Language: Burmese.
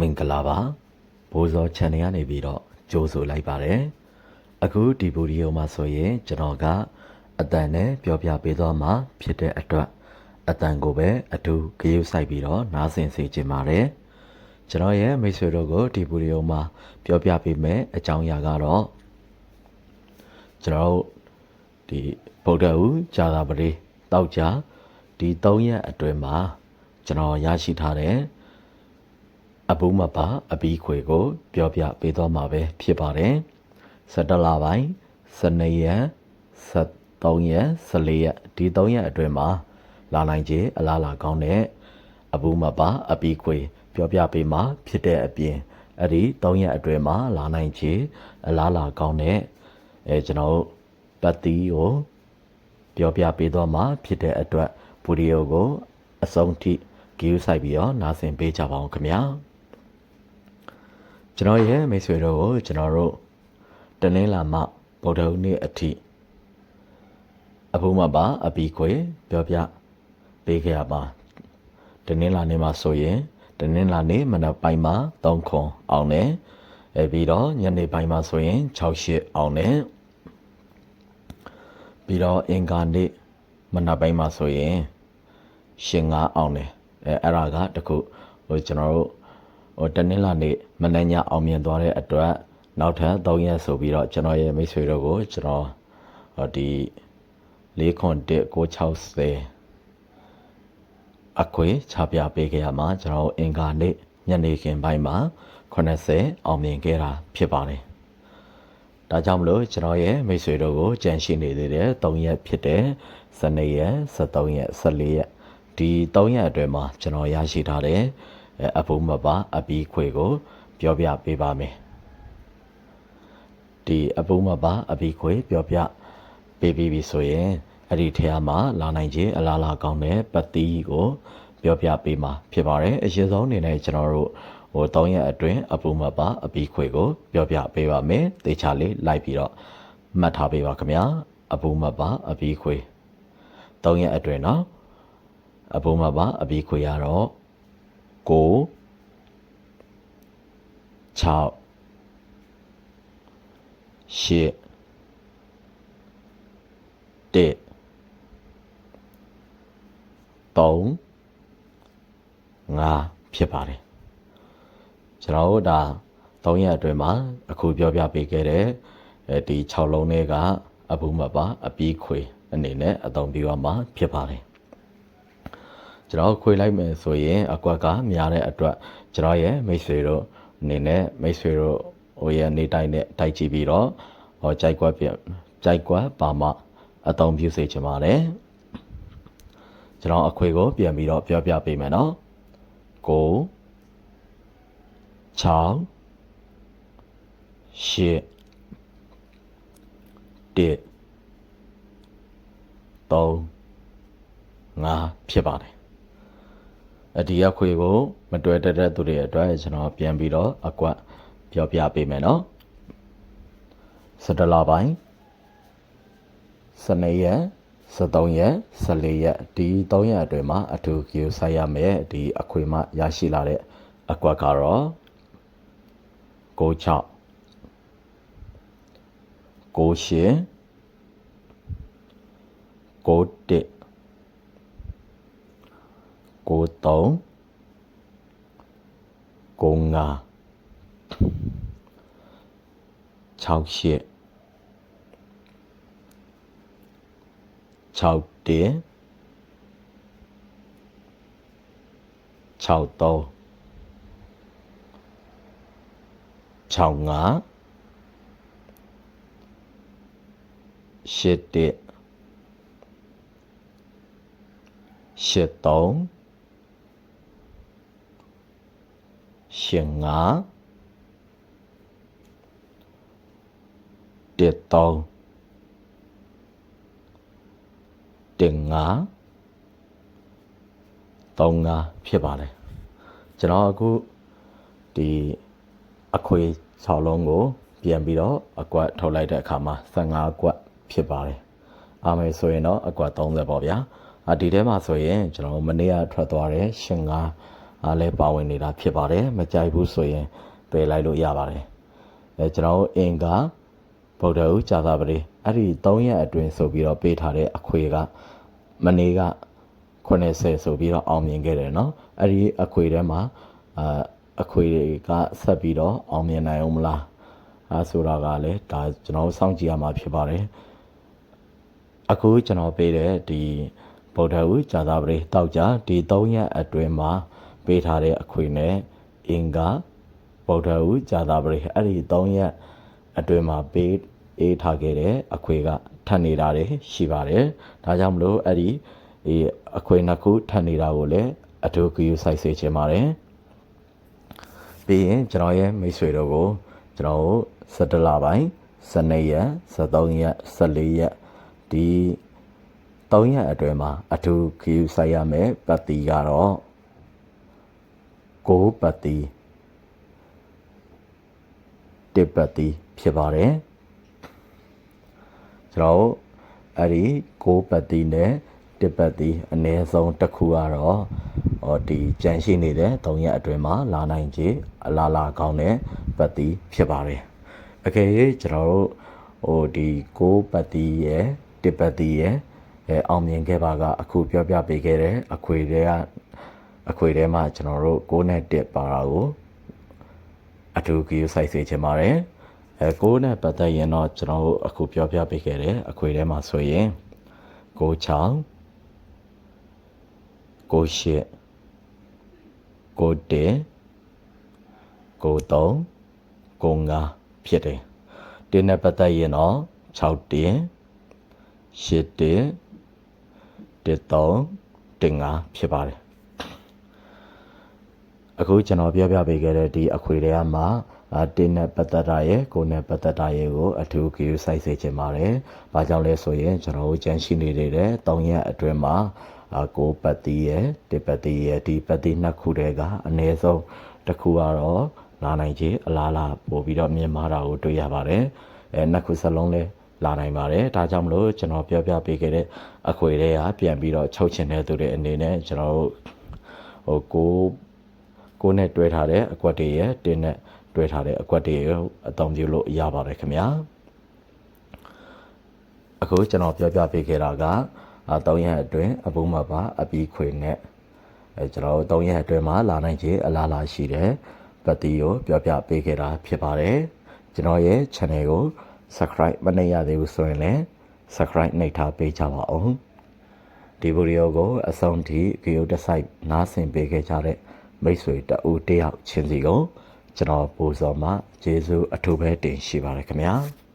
မင်္ဂလာပါဘိုးစော channel ကနေပြီးတော့ကြိုးဆိုလိုက်ပါတယ်အခုဒီဗီဒီယိုမှာဆိုရင်ကျွန်တော်ကအတန်နဲ့ပြောပြပေးသွားမှာဖြစ်တဲ့အတွက်အတန်ကိုပဲအတူဂရုစိုက်ပြီးတော့နားဆင်စေချင်ပါတယ်ကျွန်တော်ရဲ့မိတ်ဆွေတို့ကိုဒီဗီဒီယိုမှာပြောပြပေးမယ်အကြောင်းအရာကတော့ကျွန်တော်တို့ဒီဗုဒ္ဓဦးဂျာသာပတိတောက်ကြဒီ၃ရက်အတွင်းမှာကျွန်တော်ရရှိထားတဲ့ အပူမပါအပီးခွေကို ပြောပြပေးသွားမှာပဲဖြစ်ပါတယ်။17လပိုင်း12ရက်13ရက်14ရက်ဒီ3ရက်အတွင်းမှာလာနိုင်ခြေအလားလာကောင်းတဲ့အပူမပါအပီးခွေ ပြောပြပေးမှာဖြစ်တဲ့အပြင်အဲ့ဒီ3ရက်အတွင်းမှာလာနိုင်ခြေအလားလာကောင်းတဲ့အဲကျွန်တော်တို့ပတ်တီးကိုပြောပြပေးသွားမှာဖြစ်တဲ့အတွက်ဗီဒီယိုကိုအဆုံးထိဂရုစိုက်ပြီးတော့နားဆင်ပေးကြပါအောင်ခင်ဗျာ ကျွန်တော်ရဲ့မိတ်ဆွေတို့ကိုကျွန်တော်တို့တနင်္လာမှဗုဒ္ဓဟူးနေ့အထိအဖို့မပါအပီခွေပြောပြပေးခဲ့ရပါတနင်္လာနေ့မှာဆိုရင်တနင်္လာနေ့မနက်ပိုင်းမှာ3ခွန်အောင်တယ်အဲပြီးတော့ညနေပိုင်းမှာဆိုရင်6ရှစ်အောင်တယ်ပြီးတော့အင်္ဂါနေ့မနက်ပိုင်းမှာဆိုရင်ရှင်ငါအောင်တယ်အဲအဲ့ဒါကတခုဟိုကျွန်တော်တို့ ဟိုတနင်္လာနေ့မနေ့ညအောင်မြင်သွားတဲ့အတွက်နောက်ထပ်3ရက်ဆိုပြီးတော့ကျွန်တော်ရဲ့မိတ်ဆွေတို့ကိုကျွန်တော်ဟိုဒီ491 960အခွေချပြပေးခဲ့ရမှာကျွန်တော်အင်္ဂါနေ့ညနေခင်းပိုင်းမှာ80အောင်မြင်ခဲ့တာဖြစ်ပါတယ်ဒါကြောင့်မလို့ကျွန်တော်ရဲ့မိတ်ဆွေတို့ကိုကြံရှိနေသေးတဲ့3ရက်ဖြစ်တဲ့12ရက်13ရက်14ရက်ဒီ3ရက်အတွင်းမှာကျွန်တော်ရရှိထားတဲ့ အဖို့မပါအပီးခွေကို ပြောပြပေးပါမယ်ဒီအဖို့မပါအပီးခွေပြောပြပေးပြီးပြီဆိုရင်အဲ့ဒီထဲမှာလာနိုင်ခြင်းအလားလာကောင်းတဲ့ပတ်တီးကို ပြောပြပေးမှာဖြစ်ပါတယ်အရင်ဆုံးအနေနဲ့ကျွန်တော်တို့ဟို3ရက်အတွင်းအပူမပါအပီးခွေကို ပြောပြပေးပါမယ်တေချာလေးလိုက်ပြီးတော့မှတ်ထားပေးပါခင်ဗျာအပူမပါအပီးခွေ3ရက်အတွင်းเนาะအပူမပါအပီးခွေရတော့9 6 8 1 3 5ဖြစ်ပါတယ်ကျွန်တော်တို့ဒါ3ရက်အတွင်းမှာအခုပြောပြပေးခဲ့တဲ့အဲဒီ6လုံးတွေကအပူမပါအပီးခွေအနေနဲ့အသုံးပြုရမှာဖြစ်ပါတယ် ကျွန်တော်ခွေလိုက်မယ်ဆိုရင်အကွက်ကများတဲ့အတွက်ကျွန်တော်ရဲ့မိတ်ဆွေတို့အနေနဲ့မိတ်ဆွေတို့ဟိုရဲ့နေတိုင်းနဲ့တိုက်ကြည့်ပြီးတော့ဟောကြိုက်ကွက်ပြကြိုက်ကွက်ပါမအသုံးပြုစေချင်ပါတယ်ကျွန်တော်အခွေကိုပြန်ပြီးတော့ပြောပြပေးမယ်နော်9 6 8 1 3 5ဖြစ်ပါတယ် အဒီအခွေကိုမတွေ့တတ်တဲ့သူတွေအတွက်ကျွန်တော်ပြန်ပြီးတော့အကွက်ပြောပြပေးမယ်နော်17လပိုင်း12ရက်73ရက်14ရက်ဒီ3ရက်အတွင်းမှာအထူးကြိုဆိုင်ရမယ်ဒီအခွေမှရရှိလာတဲ့အကွက်ကတော့96 98 91 của tổ. Của ngà chào xie chào tía. Chào tô. Chào ngã. Xie tía. Xie tốn 93 95 68 61 63 65 81 83 85 13 15 35ဖြစ်ပါတယ်ကျွန်တော်အခုဒီအခွေ6လုံးကို ပြန်ပြီးတော့အကွက်ထုတ်လိုက်တဲ့အခါမှာ15ကွက်ဖြစ်ပါတယ်အားမယ်ဆိုရင်တော့အကွက်30ပေါ့ဗျာအဒီထဲမှာဆိုရင်ကျွန်တော်မနေ့ကထွက်သွားတဲ့ရှင်ကား အားလည်းပါဝင်နေတာဖြစ်ပါတယ်မကြိုက်ဘူးဆိုရင်ပယ်လိုက်လို့ရပါတယ်အဲကျွန်တော်တို့အင်္ဂါဗုဒ္ဓဦးဇာတာပတိအဲ့ဒီ3ရက်အတွင်းဆိုပြီးတော့ပေးထားတဲ့အခွေကမနေ့က80ဆိုပြီးတော့အောင်မြင်ခဲ့တယ်เนาะအဲ့ဒီအခွေထဲမှာအာအခွေတွေကဆက်ပြီးတော့အောင်မြင်နိုင်အောင်မလားအဲဆိုတာကလည်းဒါကျွန်တော်တို့စောင့်ကြည့်ရမှာဖြစ်ပါတယ် အခုကျွန်တော်ပေးတဲ့ဒီဗုဒ္ဓဝဇာတာပရိတောက်ကြဒီ၃ရက်အတွင်းမှာ ပေးထားတဲ့အခွေနဲ့အင်္ဂါဗုဒ္ဓဝဇာတာပရိအဲ့ဒီ၃ရက်အတွင်းမှာပေးအေးထားခဲ့တဲ့အခွေကထပ်နေတာတွေရှိပါတယ်ဒါကြောင့်မလို့အဲ့ဒီဒီအခွေနှစ်ခုထပ်နေတာကိုလည်းအထူးဂရုစိုက်စေချင်ပါတယ်ပြီးရင်ကျွန်တော်ရဲ့မိတ်ဆွေတို့ကိုကျွန်တော်တို့17လပိုင်း12ရက်13ရက်14ရက်ဒီ3ရက်အတွင်းမှာအထူးခယူဆိုင်ရမယ်ပတ်တီကတော့ ကိုပတ်တီတစ်ပတ်တီဖြစ်ပါတယ်ကျွန်တော်တို့အဲ့ဒီကိုပတ်တီနဲ့တစ်ပတ်တီအနည်းဆုံးတစ်ခုကတော့ဟောဒီကြန့်ရှိနေတဲ့3ရက်အတွင်းမှာလာနိုင်ခြေအလားလာကောင်းတဲ့ပတ်တီဖြစ်ပါတယ်အကယ်၍ကျွန်တော်တို့ဟိုဒီကိုပတ်တီရယ်တစ်ပတ်တီရယ်အဲအောင်မြင်ခဲ့ပါက အခုပြောပြပေးခဲ့တဲ့အခွေတွေက အခွေထဲမှာကျွန်တော်တို့6နဲ့1ပါတာကိုအထူးကြီးစိုက်စေချင်ပါတယ်အဲ6နဲ့ပတ်သက်ရင်တော့ကျွန်တော်တို့အခုပြောပြပေးခဲ့တဲ့အခွေထဲမှာဆိုရင်6 6 6 8 9 1 93 95ဖြစ်တယ်တင်းနဲ့ပတ်သက်ရင်တော့6တင်း8တင်း13တင်း5ဖြစ်ပါတယ် အခုကျွန်တော်ပြောပြပေးခဲ့တဲ့ဒီအခွေတွေကမှအာတင်းနဲ့ပတ်သက်တာရဲ့ကိုယ်နဲ့ပတ်သက်တာရဲ့ကိုအထူးကြည့်စိုက်စေချင်ပါတယ်။ဘာကြောင့်လဲဆိုရင်ကျွန်တော်တို့ကြမ်းရှိနေတဲ့၃ရက်အတွင်းမှာအာကိုပတ်တီရဲ့တစ်ပတ်တီရဲ့ဒီပတ်တီနှစ်ခုတည်းကအနည်းဆုံးတစ်ခုကတော့လာနိုင်ခြေအလားလားပို့ပြီးတော့မြင်မာတာကိုတွေ့ရပါတယ်။အဲနှစ်ခုစလုံးလဲလာနိုင်ပါတယ်။ဒါကြောင့်မလို့ကျွန်တော်ပြောပြပေးခဲ့တဲ့အခွေတွေကပြန်ပြီးတော့ချုပ်ချင်တဲ့သူတွေအနေနဲ့ကျွန်တော်တို့ဟိုကို ကိုနဲ့တွဲထားတဲ့အကွက်တွေရဲ့တင်းနဲ့တွဲထားတဲ့အကွက်တွေကိုအသုံးပြုလို့ရပါတယ်ခင်ဗျာအခုကျွန်တော်ပြောပြပေးခဲ့တာကအာ3ရက်အတွင်းအပူမပါအပီးခွေနဲ့အဲကျွန်တော်တို့3ရက်အတွင်းမှာလာနိုင်ခြေအလားလာရှိတယ်ပတ်တီကိုပြောပြပေးခဲ့တာဖြစ်ပါတယ်ကျွန်တော်ရဲ့ channel ကို subscribe မနှိပ်ရသေးဘူးဆိုရင်လည်း subscribe နှိပ်ထားပေးကြပါဦးဒီဗီဒီယိုကိုအဆုံးထိဗီဒီယိုတစ်ဆိုင်နားဆင်ပေးခဲ့ကြတဲ့ မိတ်ဆွေတအူးတယောက်ချင်းစီကိုကျွန်တော်ပူဇော်မှကျေးဇူးအထူးပဲတင်ရှိပါတယ်ခင်ဗျာ။